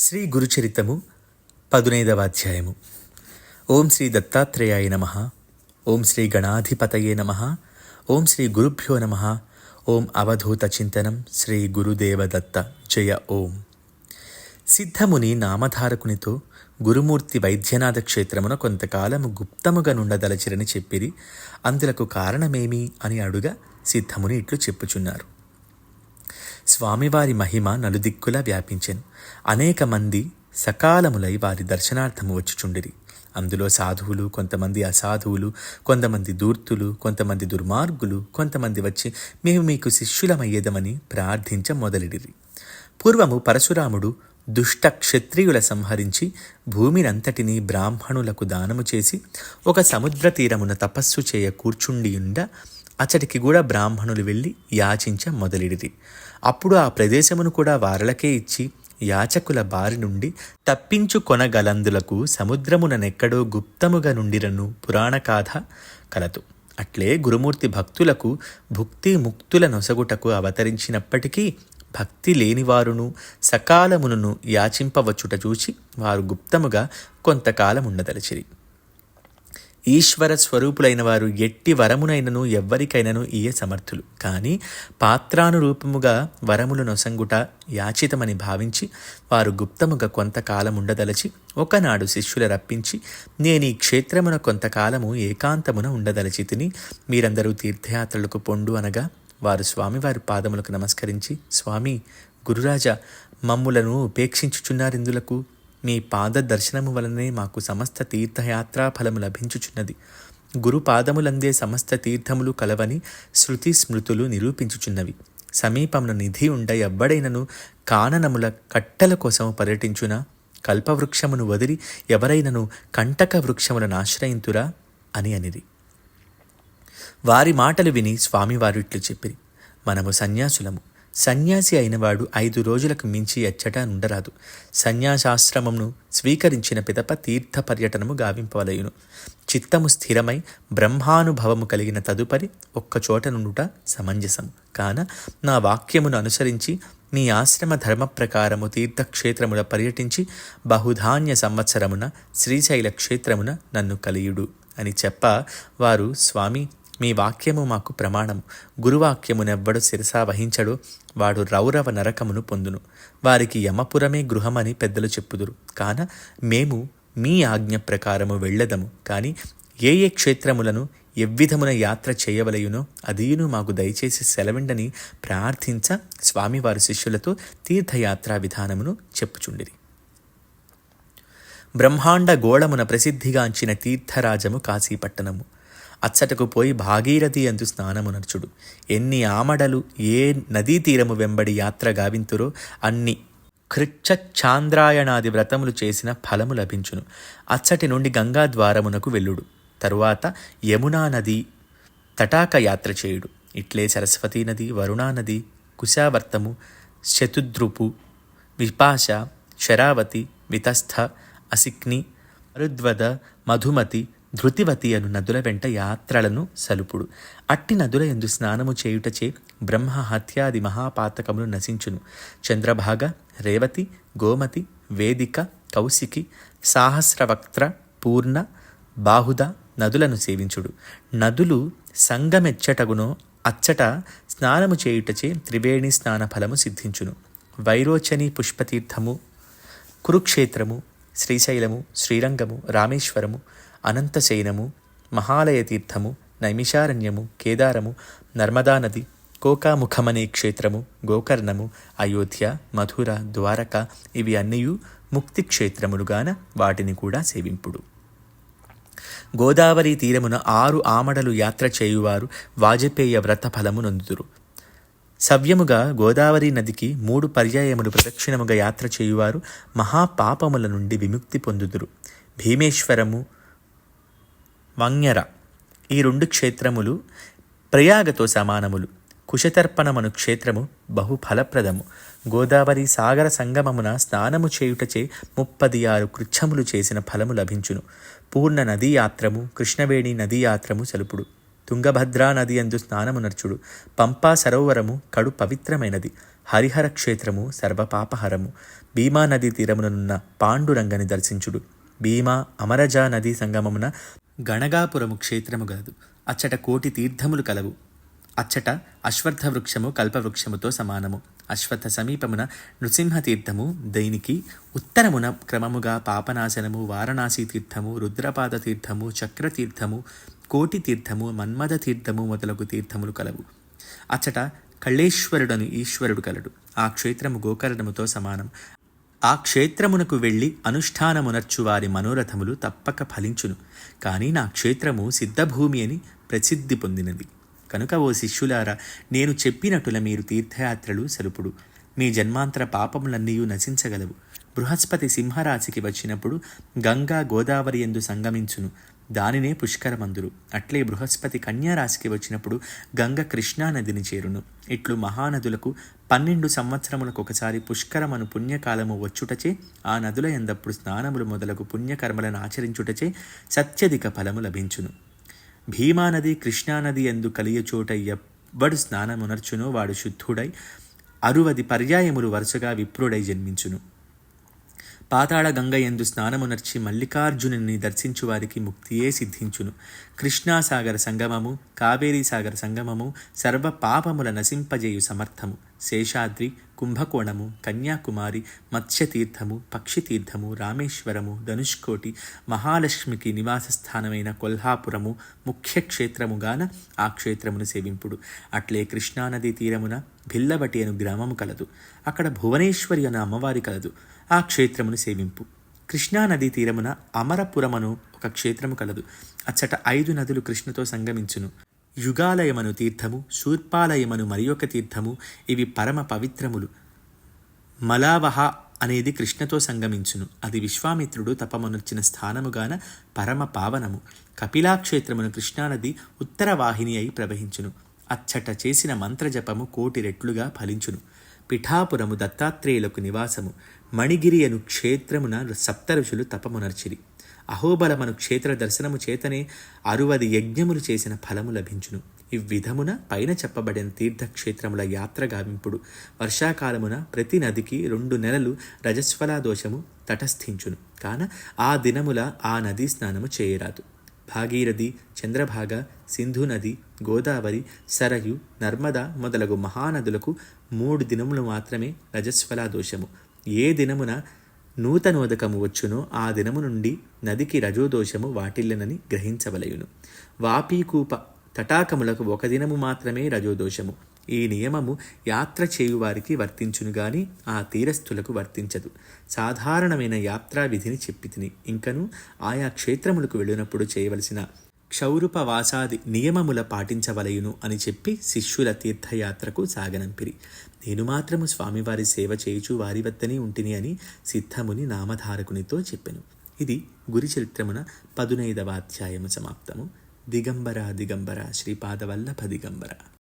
శ్రీ గురుచరితము పదునైదవ అధ్యాయము. ఓం శ్రీ దత్తాత్రేయాయ నమ. ఓం శ్రీ గణాధిపతయే నమ. ఓం శ్రీ గురుభ్యో నమ. ఓం అవధూత చింతనం శ్రీ గురుదేవదత్త జయ ఓం. సిద్ధముని నామధారకునితో గురుమూర్తి వైద్యనాథ క్షేత్రమున కొంతకాలము గుప్తముగా నుండదలచిరని చెప్పిరి అందులకు కారణమేమి అని అడుగా సిద్ధముని ఇట్లు చెప్పుచున్నారు. స్వామివారి మహిమ నలుదిక్కులా వ్యాపించెను. అనేక మంది సకాలములై వారి దర్శనార్థము వచ్చుచుండిరి. అందులో సాధువులు కొంతమంది అసాధువులు కొంతమంది దూర్తులు కొంతమంది దుర్మార్గులు కొంతమంది వచ్చి మేము మీకు శిష్యులమయ్యేదమని ప్రార్థించ మొదలిడిరి. పూర్వము పరశురాముడు దుష్ట క్షత్రియుల సంహరించి భూమినంతటినీ బ్రాహ్మణులకు దానము చేసి ఒక సముద్ర తీరమున తపస్సు చేయ కూర్చుండియుండ అచటికి కూడా బ్రాహ్మణులు వెళ్ళి యాచించ మొదలిడిది. అప్పుడు ఆ ప్రదేశమును కూడా వారలకే ఇచ్చి యాచకుల బారి నుండి తప్పించుకొనగలందులకు సముద్రముననెక్కడో గుప్తముగా నుండిరను పురాణ గాథ కలదు. అట్లే గురుమూర్తి భక్తులకు భుక్తి ముక్తుల నొసగుటకు అవతరించినప్పటికీ భక్తి లేనివారును సకాలమును యాచింపవచ్చుట చూచి వారు గుప్తముగా కొంతకాలం ఉండదలచిరి ఈశ్వర స్వరూపులైన వారు ఎట్టి వరమునైనను ఎవ్వరికైనను ఇయే సమర్థులు. కానీ పాత్రానురూపముగా వరములు నొసంగుట యాచితమని భావించి వారు గుప్తముగా కొంతకాలముండదలచి ఒకనాడు శిష్యుల రప్పించి నేను ఈ క్షేత్రమున కొంతకాలము ఏకాంతమున ఉండదలచి తిని మీరందరూ తీర్థయాత్రలకు పొండు అనగా వారు స్వామివారి పాదములకు నమస్కరించి స్వామి గురురాజా మమ్ములను ఉపేక్షించుచున్నారిందులకు? మీ పాద దర్శనము వలనే మాకు సమస్త తీర్థయాత్రా ఫలము లభించుచున్నది. గురు పాదములందే సమస్త తీర్థములు కలవని శృతి స్మృతులు నిరూపించుచున్నవి. సమీపమున నిధి ఉండ ఎవ్వడైనను కాననముల కట్టెల కోసం పర్యటించున? కల్పవృక్షమును వదిలి ఎవరైనను కంటక వృక్షములను ఆశ్రయింతురా? అని అనిది వారి మాటలు విని స్వామివారిట్లు చెప్పిరి. మనము సన్యాసులము. సన్యాసి అయినవాడు ఐదు రోజులకు మించి ఎచ్చట నుండరాదు. సన్యాసాశ్రమమును స్వీకరించిన పిదప తీర్థ పర్యటనము గావింపవలయును. చిత్తము స్థిరమై బ్రహ్మానుభవము కలిగిన తదుపరి ఒక్కచోట నుండుట సమంజసము కాన నా వాక్యమును అనుసరించి మీ ఆశ్రమ ధర్మ ప్రకారము తీర్థక్షేత్రముల పర్యటించి బహుధాన్య సంవత్సరమున శ్రీశైల క్షేత్రమున నన్ను కలియుడు అని చెప్ప వారు స్వామి మీ వాక్యము మాకు ప్రమాణము. గురువాక్యమునెవ్వడు శిరసా వహించడు. వాడు రౌరవ నరకమును పొందును. వారికి యమపురమే గృహమని పెద్దలు చెప్పుదురు. కాన మేము మీ ఆజ్ఞ ప్రకారము వెళ్ళదము. కానీ ఏ ఏ క్షేత్రములను ఎవ్విధమున యాత్ర చేయవలయునో అదీను మాకు దయచేసి సెలవిండని ప్రార్థించ స్వామివారి శిష్యులతో తీర్థయాత్రా విధానమును చెప్పుచుండిరి. బ్రహ్మాండ గోళమున ప్రసిద్ధిగాంచిన తీర్థరాజము కాశీపట్టణము. అచ్చటకు పోయి భాగీరథి అందు స్నానమునర్చుడు. ఎన్ని ఆమడలు ఏ నదీ తీరము వెంబడి యాత్ర గావింతురో అన్ని కృచ్ఛాంద్రాయణాది వ్రతములు చేసిన ఫలము లభించును. అచ్చటి నుండి గంగా ద్వారమునకు వెళ్ళుడు. తరువాత యమునా నది తటాక యాత్ర చేయుడు. ఇట్లే సరస్వతీ నది వరుణా నది కుశావర్తము శతుద్రుపు విపాశ శరావతి వితస్థ అసిక్ని మరుద్వద మధుమతి ధృతివతి అను నదుల వెంట యాత్రలను సలుపుడు. అట్టి నదుల ఎందు స్నానము చేయుటచే బ్రహ్మ హత్యాది మహాపాతకములు నశించును. చంద్రభాగ రేవతి గోమతి వేదిక కౌశికి సాహస్రవక్త్ర పూర్ణ బాహుద నదులను సేవించుడు. నదులు సంగమెచ్చటగునో అచ్చట స్నానము చేయుటచే త్రివేణి స్నాన ఫలము సిద్ధించును. వైరోచని పుష్పతీర్థము కురుక్షేత్రము శ్రీశైలము శ్రీరంగము రామేశ్వరము అనంతశయనము మహాలయ తీర్థము నైమిషారణ్యము కేదారము నర్మదా నది కోకాముఖమనే క్షేత్రము గోకర్ణము అయోధ్య మధుర ద్వారక ఇవి అన్నయు ముక్తి క్షేత్రములుగాన వాటిని కూడా సేవింపుడు. గోదావరి తీరమున ఆరు ఆమడలు యాత్ర చేయువారు వాజపేయ వ్రత ఫలము నొందుదురు. సవ్యముగా గోదావరి నదికి మూడు పర్యాయములు ప్రదక్షిణముగా యాత్ర చేయువారు మహాపాపముల నుండి విముక్తి పొందుదురు. భీమేశ్వరము వంగ్యర ఈ రెండు క్షేత్రములు ప్రయాగతో సమానములు. కుశతర్పణమను క్షేత్రము బహు ఫలప్రదము గోదావరి సాగర సంగమమున స్నానము చేయుటచే ముప్పది ఆరు కృచ్ఛములు చేసిన ఫలము లభించును. పూర్ణ నదీ యాత్రము కృష్ణవేణి నదీ యాత్రము సలుపుడు తుంగభద్రా నది అందు స్నానము నర్చుడు పంపా సరోవరము కడు పవిత్రమైనది. హరిహర క్షేత్రము సర్వపాపహరము. భీమా నదీ తీరముననున్న పాండురంగని దర్శించుడు. భీమా అమరజా నదీ సంగమమున గణగాపురము క్షేత్రము గలదు. అచ్చట కోటి తీర్థములు కలవు. అచ్చట అశ్వత్థ వృక్షము కల్పవృక్షముతో సమానము. అశ్వత్థ సమీపమున నృసింహతీర్థము దైనికి ఉత్తరమున క్రమముగా పాపనాశనము వారణాసి తీర్థము రుద్రపాద తీర్థము చక్రతీర్థము కోటి తీర్థము మన్మథ తీర్థము మొదలగు తీర్థములు కలవు. అచ్చట కళ్ళేశ్వరుడను ఈశ్వరుడు కలడు. ఆ క్షేత్రము గోకర్ణముతో సమానం. ఆ క్షేత్రమునకు వెళ్ళి అనుష్ఠానమునర్చువారి మనోరథములు తప్పక ఫలించును. కానీ నా క్షేత్రము సిద్ధభూమి అని ప్రసిద్ధి పొందినది. కనుక ఓ శిష్యులారా నేను చెప్పినట్టుల మీరు తీర్థయాత్రలు సలుపుడు మీ జన్మాంతర పాపములన్నీయూ నశించగలవు. బృహస్పతి సింహరాశికి వచ్చినప్పుడు గంగా గోదావరి ఎందు సంగమించును. దానినే పుష్కరమందురు. అట్లే బృహస్పతి కన్యారాశికి వచ్చినప్పుడు గంగ కృష్ణానదిని చేరును. ఇట్లు మహానదులకు పన్నెండు సంవత్సరములకు ఒకసారి పుష్కరమను పుణ్యకాలము వచ్చుటచే ఆ నదుల ఎందప్పుడు స్నానములు మొదలగు పుణ్యకర్మలను ఆచరించుటచే సత్యధిక ఫలము లభించును. భీమానది కృష్ణానది ఎందు కలియచోట ఎవ్వడు స్నానమునర్చునో వాడు శుద్ధుడై అరువది పర్యాయములు వరుసగా విప్రుడై జన్మించును. పాతాళ గంగ ఎందు స్నానమునర్చి మల్లికార్జునుని దర్శించు వారికి ముక్తియే సిద్ధించును. కృష్ణాసాగర సంగమము కావేరీ సాగర సంగమము సర్వ పాపముల నశింపజేయు సమర్థము. శేషాద్రి కుంభకోణము కన్యాకుమారి మత్స్యతీర్థము పక్షితీర్థము రామేశ్వరము ధనుష్కోటి మహాలక్ష్మికి నివాస స్థానమైన కొల్హాపురము ముఖ్య క్షేత్రముగాన ఆ క్షేత్రమును సేవింపుడు. అట్లే కృష్ణానది తీరమున భిల్లవటి అను గ్రామము కలదు. అక్కడ భువనేశ్వరి అను అమ్మవారి కలదు. ఆ క్షేత్రమును సేవింపు. కృష్ణానదీ తీరమున అమరపురమను ఒక క్షేత్రము కలదు. అచ్చట ఐదు నదులు కృష్ణతో సంగమించును. యుగాలయమను తీర్థము శూర్పాలయమను మరి ఒక తీర్థము ఇవి పరమ పవిత్రములు. మలావహ అనేది కృష్ణతో సంగమించును. అది విశ్వామిత్రుడు తపమనొచ్చిన స్థానముగాన పరమ పావనము. కపిలాక్షేత్రమును కృష్ణానది ఉత్తర వాహిని అయి ప్రవహించును. అచ్చట చేసిన మంత్రజపము కోటి రెట్లుగా ఫలించును. పిఠాపురము దత్తాత్రేయులకు నివాసము. మణిగిరియను క్షేత్రమున సప్త ఋషులు తపమునర్చిరి. అహోబలమను క్షేత్ర దర్శనము చేతనే అరువది యజ్ఞములు చేసిన ఫలము లభించును. ఈ విధమున పైన చెప్పబడిన తీర్థక్షేత్రముల యాత్ర గావింపుడు వర్షాకాలమున ప్రతి నదికి రెండు నెలలు రజస్వలా దోషము తటస్థించును. కాన ఆ దినముల ఆ నదీ స్నానము చేయరాదు. భాగీరథి చంద్రభాగ సింధు నది గోదావరి సరయు నర్మద మొదలగు మహానదులకు మూడు దినములు మాత్రమే రజస్వలా దోషము ఏ దినమున నూతనోదకము వచ్చునో ఆ దినము నుండి నదికి రజోదోషము వాటిల్లనని గ్రహించవలయును. వాపీకూప తటాకములకు ఒక దినము మాత్రమే రజోదోషము. ఈ నియమము యాత్ర చేయువారికి వర్తించును గాని ఆ తీరస్థులకు వర్తించదు. సాధారణమైన యాత్రా విధిని చెప్పి తిని ఇంకను ఆయా క్షేత్రములకు వెళ్ళినప్పుడు చేయవలసిన క్షౌరుపవాసాది నియమముల పాటించవలయును అని చెప్పి శిష్యుల తీర్థయాత్రకు సాగనంపిరి. నేను మాత్రము స్వామివారి సేవ చేయుచు వారి వద్దనే ఉంటిని అని సిద్ధముని నామధారకునితో చెప్పెను. ఇది గురి చరిత్రమున పదునైదవ అధ్యాయము సమాప్తము. దిగంబర దిగంబర శ్రీపాదవల్లభ దిగంబర.